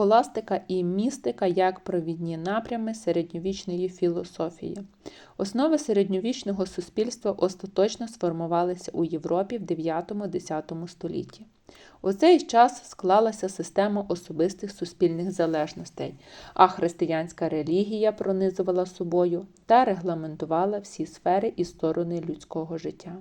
Схоластика і містика як провідні напрями середньовічної філософії. Основи середньовічного суспільства остаточно сформувалися у Європі в 9-10 столітті. У цей час склалася система особистих суспільних залежностей, а християнська релігія пронизувала собою та регламентувала всі сфери і сторони людського життя.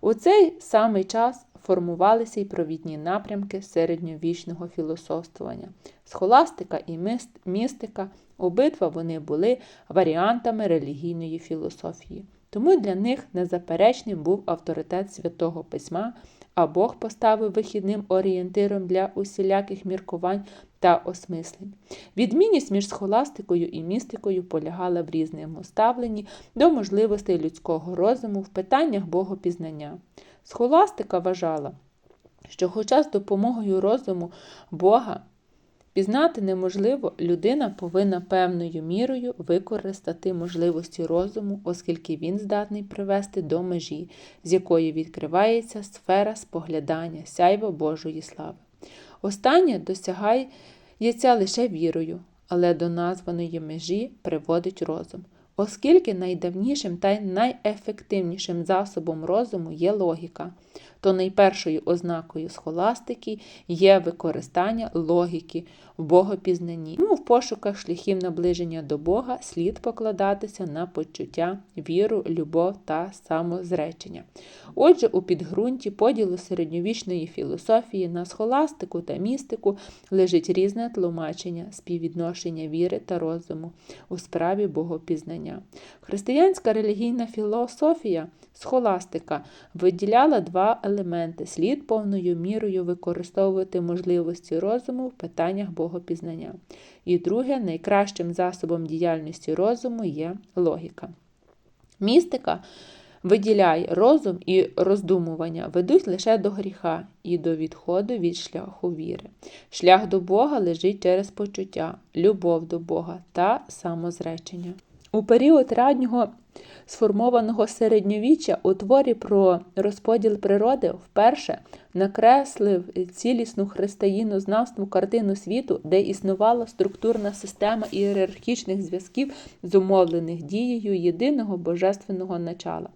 У цей самий час формувалися й провідні напрямки середньовічного філософствування. Схоластика і містика обидва вони були варіантами релігійної філософії. Тому для них незаперечним був авторитет святого письма, а Бог поставив вихідним орієнтиром для усіляких міркувань та осмислень. Відмінність між схоластикою і містикою полягала в різному ставленні до можливостей людського розуму в питаннях богопізнання. Схоластика вважала, що, хоча з допомогою розуму Бога пізнати неможливо, людина повинна певною мірою використати можливості розуму, оскільки він здатний привести до межі, з якої відкривається сфера споглядання сяйва Божої слави. Останнє досягається лише вірою, але до названої межі приводить розум. Оскільки найдавнішим та найефективнішим засобом розуму є логіка, то найпершою ознакою схоластики є використання логіки в богопізнанні. Тому в пошуках шляхів наближення до Бога слід покладатися на почуття, віру, любов та самозречення. Отже, у підґрунті поділу середньовічної філософії на схоластику та містику лежить різне тлумачення, співвідношення віри та розуму у справі богопізнання. Християнська релігійна філософія, схоластика, виділяла два елементи слід повною мірою використовувати можливості розуму в питаннях богопізнання. І друге, найкращим засобом діяльності розуму є логіка. Містика виділяє розум і роздумування ведуть лише до гріха і до відходу від шляху віри. Шлях до Бога лежить через почуття, любов до Бога та самозречення. У період раннього сформованого середньовіччя у творі про розподіл природи вперше накреслив цілісну християнознавству картину світу, де існувала структурна система ієрархічних зв'язків, зумовлених дією єдиного божественного начала.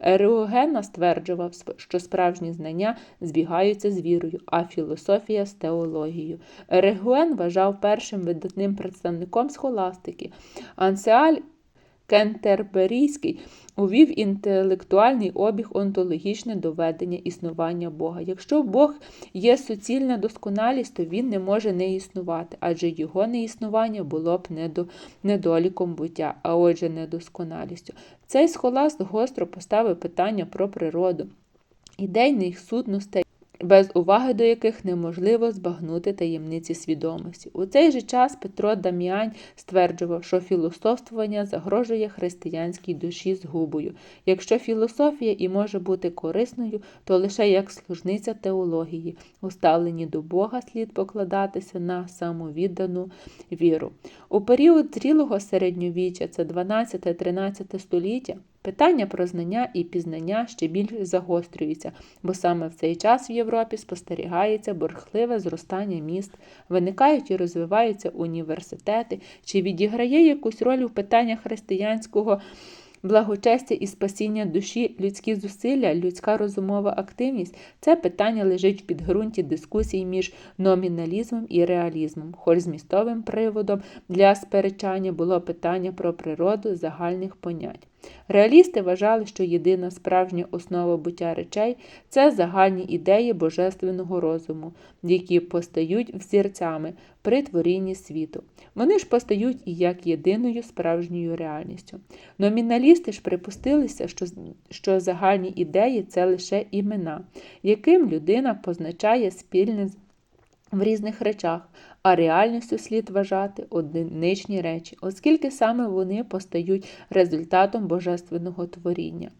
Ереогена стверджував, що справжні знання збігаються з вірою, а філософія з теологією. Ерегуен вважав першим видатним представником схоластики. Ансеаль Кентерберійський увів інтелектуальний обіг онтологічне доведення існування Бога. Якщо Бог є суцільна досконалість, то він не може не існувати, адже його неіснування було б недоліком буття, а отже, недосконалістю. Цей схоласт гостро поставив питання про природу, ідейних сутностей без уваги до яких неможливо збагнути таємниці свідомості. У цей же час Петро Дам'янь стверджував, що філософствування загрожує християнській душі згубою. Якщо філософія і може бути корисною, то лише як служниця теології, у ставленні до Бога слід покладатися на самовіддану віру. У період зрілого середньовіччя, це 12-13 століття, Питання про знання і пізнання ще більш загострюються, бо саме в цей час в Європі спостерігається бурхливе зростання міст, виникають і розвиваються університети, чи відіграє якусь роль у питаннях християнського благочестя і спасіння душі, людські зусилля, людська розумова активність? Це питання лежить в підґрунті дискусій між номіналізмом і реалізмом, хоч змістовим приводом для сперечання було питання про природу загальних понять. Реалісти вважали, що єдина справжня основа буття речей це загальні ідеї божественного розуму, які постають взірцями при творінні світу. Вони ж постають і як єдиною справжньою реальністю. Номіналісти ж припустилися, що, що загальні ідеї це лише імена, яким людина позначає спільне в різних речах, а реальністю слід вважати одиничні речі, оскільки саме вони постають результатом божественного творіння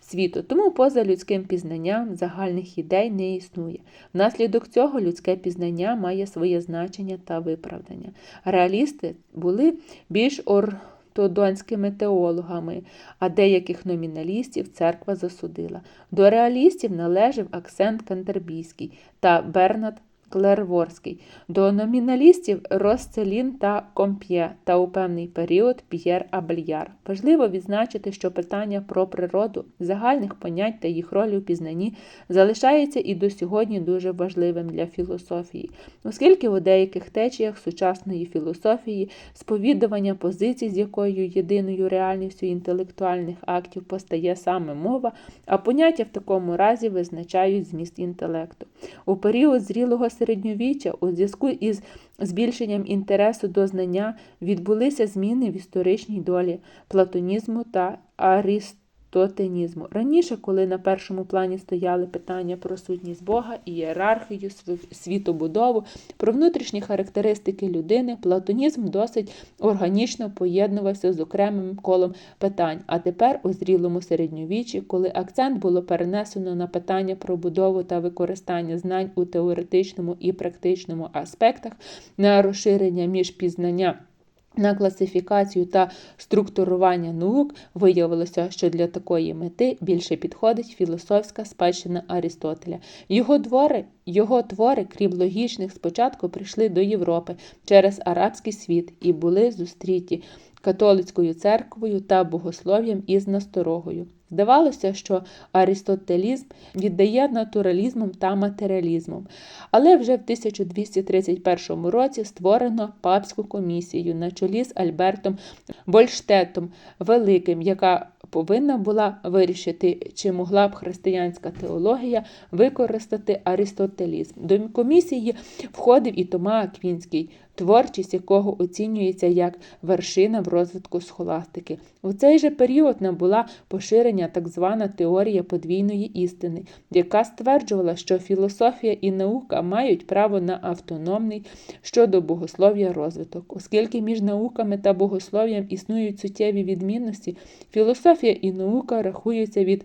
світу. Тому поза людським пізнанням загальних ідей не існує. Внаслідок цього людське пізнання має своє значення та виправдання. Реалісти були більш ортодонськими теологами, а деяких номіналістів церква засудила. До реалістів належав акцент Кантербійський та Бернат Клерворський, до номіналістів Росцелін та Комп'є та у певний період П'єр Абельяр. Важливо відзначити, що питання про природу, загальних понять та їх роль у пізнанні залишається і до сьогодні дуже важливим для філософії, оскільки у деяких течіях сучасної філософії сповідування позицій, з якою єдиною реальністю інтелектуальних актів постає саме мова, а поняття в такому разі визначають зміст інтелекту. У період зрілого середньовіччя у зв'язку із збільшенням інтересу до знання відбулися зміни в історичній долі платонізму та аристотенізму. Раніше, коли на першому плані стояли питання про сутність Бога, ієрархію, світобудову, про внутрішні характеристики людини, платонізм досить органічно поєднувався з окремим колом питань. А тепер у зрілому середньовіччі, коли акцент було перенесено на питання про будову та використання знань у теоретичному і практичному аспектах, на розширення між пізнання. На класифікацію та структурування наук виявилося, що для такої мети більше підходить філософська спадщина Арістотеля. Його твори, його твори, крім логічних, спочатку прийшли до Європи через арабський світ і були зустріті католицькою церквою та богослов'ям із насторогою. Здавалося, що аристотелізм віддає натуралізмом та матеріалізмом, але вже в 1231 році створено папську комісію на чолі з Альбертом Больштетом Великим, яка повинна була вирішити, чи могла б християнська теологія використати аристотелізм. До комісії входив і Тома Аквінський, творчість якого оцінюється як вершина в розвитку схоластики. У цей же період набула поширення так звана теорія подвійної істини, яка стверджувала, що філософія і наука мають право на автономний щодо богослов'я розвиток. Оскільки між науками та богослов'ям існують суттєві відмінності, філософія і наука рахуються від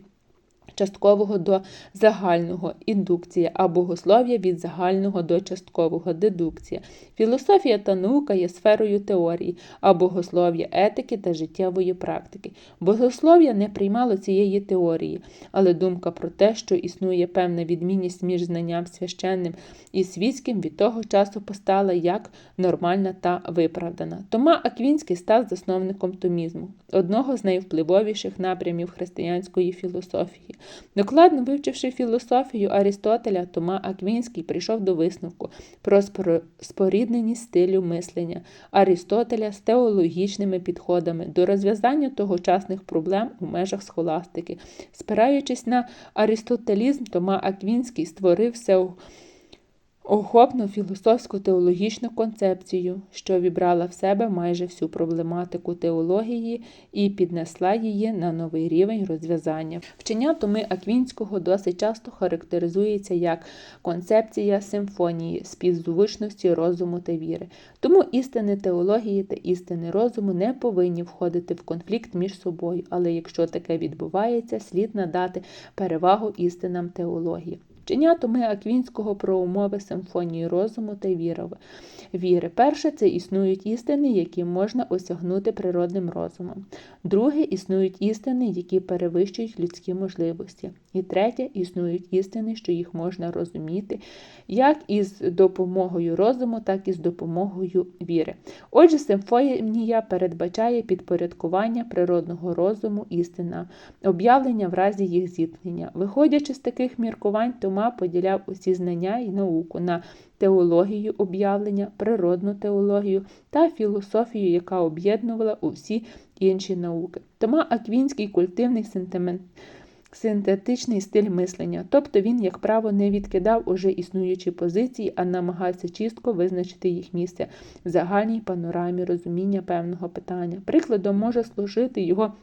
часткового до загального індукція, а богослов'я від загального до часткового дедукція. Філософія та наука є сферою теорії, а богослов'я етики та життєвої практики. Богослов'я не приймало цієї теорії, але думка про те, що існує певна відмінність між знанням священним і світським, від того часу постала як нормальна та виправдана. Тома Аквінський став засновником томізму, одного з найвпливовіших напрямів християнської філософії. Докладно вивчивши філософію Арістотеля, Тома Аквінський прийшов до висновку про спорідненість стилю мислення Арістотеля з теологічними підходами до розв'язання тогочасних проблем у межах схоластики. Спираючись на аристотелізм, Тома Аквінський створив все охопну філософську теологічну концепцію, що вібрала в себе майже всю проблематику теології і піднесла її на новий рівень розв'язання. Вчення Томи Аквінського досить часто характеризується як концепція симфонії, співзвучності розуму та віри. Тому істини теології та істини розуму не повинні входити в конфлікт між собою, але якщо таке відбувається, слід надати перевагу істинам теології. Вчення Томи Аквінського про умови симфонії розуму та віри. Перше це існують істини, які можна осягнути природним розумом. Друге існують істини, які перевищують людські можливості. І третє існують істини, що їх можна розуміти, як із допомогою розуму, так і з допомогою віри. Отже, симфонія передбачає підпорядкування природного розуму істина, об'явлення в разі їх зіткнення. Виходячи з таких міркувань, Тома поділяв усі знання і науку на теологію об'явлення, природну теологію та філософію, яка об'єднувала усі інші науки. Тома Аквінський культивний сентимент. Синтетичний стиль мислення, тобто він, як право, не відкидав уже існуючі позиції, а намагався чітко визначити їх місце в загальній панорамі розуміння певного питання. Прикладом може служити його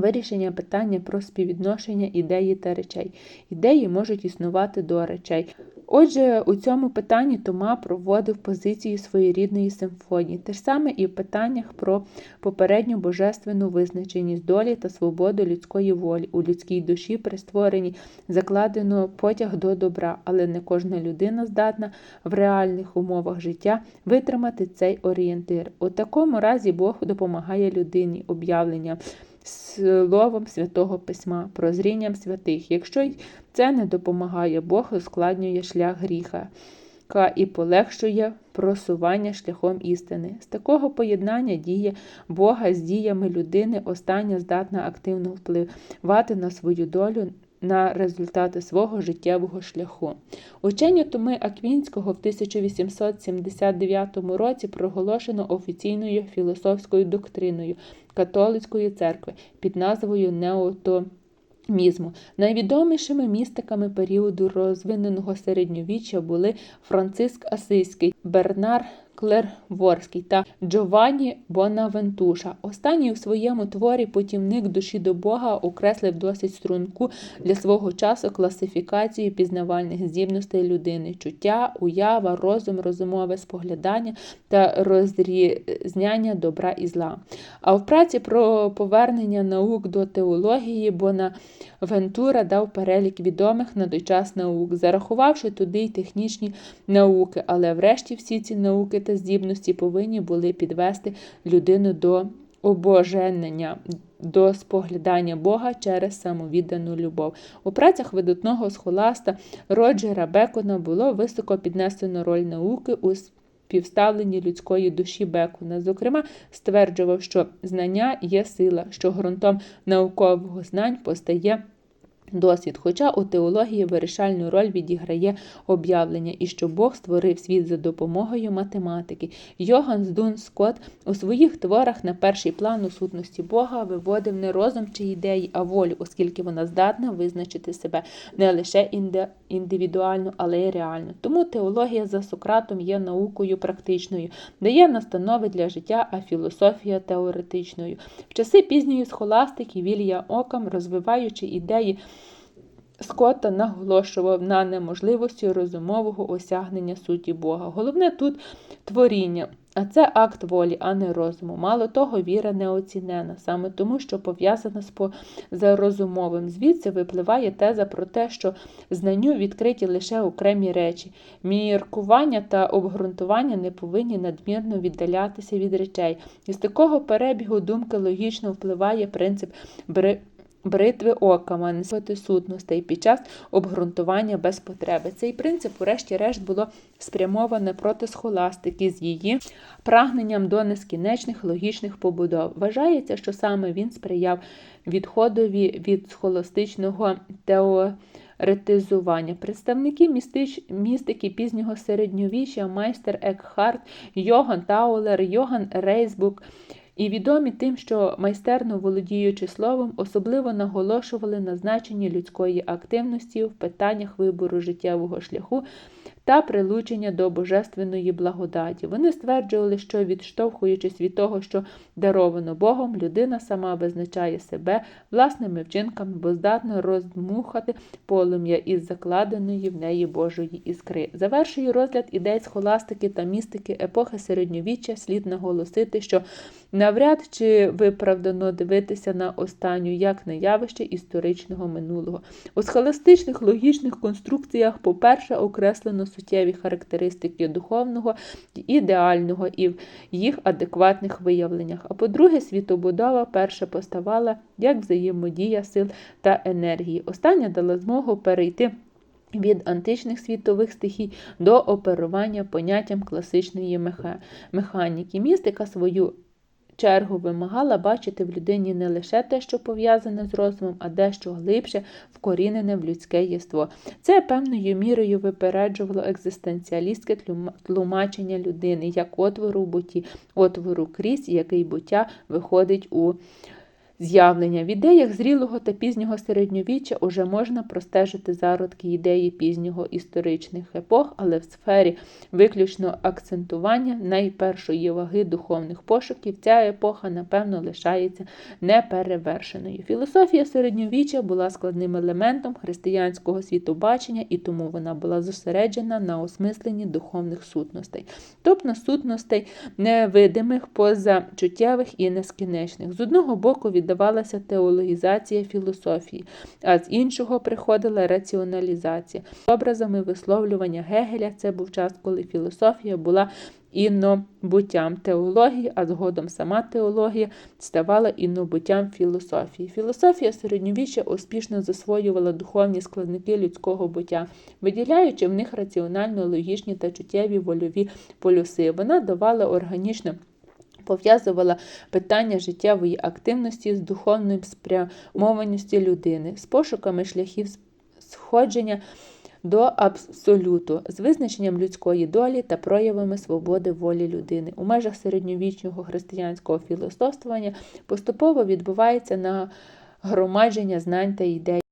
вирішення питання про співвідношення ідеї та речей. Ідеї можуть існувати до речей. Отже, у цьому питанні Тома проводив позицію своєрідної симфонії, те ж саме і в питаннях про попередню божественну визначеність долі та свободу людської волі. У людській душі при створенні закладено потяг до добра, але не кожна людина здатна в реальних умовах життя витримати цей орієнтир. У такому разі Бог допомагає людині об'явлення словом святого Письма, прозрінням святих. Якщо це не допомагає, Бог ускладнює шлях гріха. і полегшує просування шляхом істини. З такого поєднання діє Бога з діями людини, остання здатна активно впливати на свою долю. На результати свого життєвого шляху. Учення Томи Аквінського в 1879 році проголошено офіційною філософською доктриною католицької церкви під назвою Неотомізму. Найвідомішими містиками періоду розвиненого середньовіччя були Франциск Асиський, Бернар Клерворський та Джованні Бонавентуша. Останній у своєму творі путівник душі до Бога окреслив досить струнку для свого часу класифікацію пізнавальних здібностей людини, чуття, уява, розум, розумове споглядання та розрізняння добра і зла. А в праці про повернення наук до теології Бонавентура дав перелік відомих на той час наук, зарахувавши туди й технічні науки, але врешті всі ці науки та здібності повинні були підвести людину до обоженення, до споглядання Бога через самовіддану любов. У працях видатного схоласта Роджера Бекона було високо піднесено роль науки у співставленні людської душі Бекона. Зокрема, стверджував, що знання є сила, що ґрунтом наукового знань постає досвід, хоча у теології вирішальну роль відіграє об'явлення і що Бог створив світ за допомогою математики. Йоган Дун Скотт у своїх творах на перший план у сутності Бога виводив не розум чи ідеї, а волю, оскільки вона здатна визначити себе не лише індивідуально, але й реально. Тому теологія за Сократом є наукою практичною, дає настанови для життя, а філософія теоретичною. В часи пізньої схоластики Вілья Окам, розвиваючи ідеї. Скотта наголошував на неможливості розумового осягнення суті Бога. Головне тут творіння, а це акт волі, а не розуму. Мало того, віра неоцінена, саме тому, що пов'язана з розумовим. Звідси випливає теза про те, що знанню відкриті лише окремі речі. Міркування та обґрунтування не повинні надмірно віддалятися від речей. Із такого перебігу думки логічно впливає принцип бритви ока, манисувати сутностей під час обґрунтування без потреби. Цей принцип, урешті-решт, було спрямоване проти схоластики з її прагненням до нескінченних логічних побудов. Вважається, що саме він сприяв відходові від схоластичного теоретизування. Представники містич... містики пізнього середньовіччя, майстер Екхарт, Йоган Таулер, Йоган Рейсбук – і відомі тим, що майстерно володіючи словом, особливо наголошували на значенні людської активності в питаннях вибору життєвого шляху та прилучення до божественної благодаті. Вони стверджували, що, відштовхуючись від того, що даровано Богом, людина сама визначає себе власними вчинками, бо здатна роздмухати полум'я із закладеної в неї Божої іскри. Завершує розгляд ідей схоластики та містики епохи середньовіччя, слід наголосити, що навряд чи виправдано дивитися на останню як на явище історичного минулого. У схоластичних логічних конструкціях, по-перше, окреслено суттєві характеристики духовного ідеального і в їх адекватних виявленнях. А по-друге, світобудова перша поставала як взаємодія сил та енергії. Остання дала змогу перейти. Від античних світових стихій до оперування поняттям класичної механіки. Містика свою чергу вимагала бачити в людині не лише те, що пов'язане з розумом, а дещо глибше вкорінене в людське єство. Це певною мірою випереджувало екзистенціалістське тлумачення людини як отвору в буті, отвору крізь, який буття виходить у з'явлення. В ідеях зрілого та пізнього середньовіччя уже можна простежити зародки ідеї пізнього історичних епох, але в сфері виключно акцентування найпершої ваги духовних пошуків ця епоха, напевно, лишається неперевершеною. Філософія середньовіччя була складним елементом християнського світобачення, і тому вона була зосереджена на осмисленні духовних сутностей, тобто сутностей невидимих, позачуттєвих і нескінченних. З одного боку, від віддавалася теологізація філософії, а з іншого приходила раціоналізація. Образами висловлювання Гегеля це був час, коли філософія була іннобуттям теології, а згодом сама теологія ставала іннобуттям філософії. Філософія середньовіччя успішно засвоювала духовні складники людського буття, виділяючи в них раціонально логічні та чуттєві вольові полюси. Вона давала органічно. Пов'язувала питання життєвої активності з духовною спрямованістю людини, з пошуками шляхів сходження до абсолюту, з визначенням людської долі та проявами свободи волі людини. У межах середньовічного християнського філософствування поступово відбувається нагромадження знань та ідей.